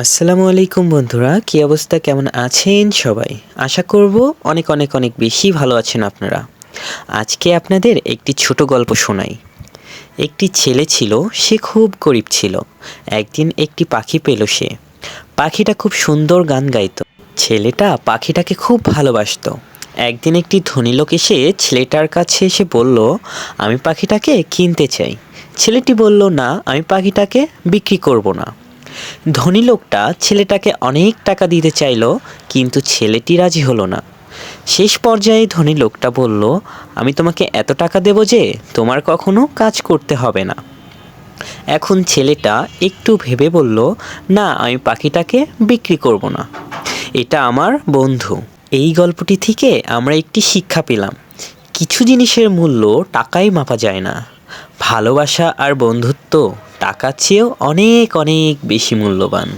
আসসালামু আলাইকুম বন্ধুরা, কি অবস্থা, কেমন আছেন সবাই? আশা করব অনেক অনেক অনেক বেশি ভালো আছেন আপনারা। আজকে আপনাদের একটি ছোট গল্প শোনাই। একটি ছেলে ছিল, সে খুব গরিব ছিল। একদিন একটি পাখি পেল সে। পাখিটা খুব সুন্দর গান গাইতো। ছেলেটা পাখিটাকে খুব ভালোবাসতো। একদিন একটি ধনী লোক এসে ছেলেটার কাছে এসে বলল, আমি পাখিটাকে কিনতে চাই। ছেলেটি বলল, না, আমি পাখিটাকে বিক্রি করব না। ধনী লোকটা ছেলেটাকে অনেক টাকা দিতে চাইলো, কিন্তু ছেলেটি রাজি হলো না। শেষ পর্যায়ে ধনী লোকটা বলল, আমি তোমাকে এত টাকা দেব যে তোমার কখনো কাজ করতে হবে না। এখন ছেলেটা একটু ভেবে বলল, না, আমি পাখিটাকে বিক্রি করব না। এটা আমার বন্ধু। এই গল্পটি থেকে আমরা একটি শিক্ষা পেলাম। কিছু জিনিসের মূল্য টাকায় মাপা যায় না। ভালোবাসা আর বন্ধুত্ব টাকার চেয়েও অনেক অনেক বেশি মূল্যবান।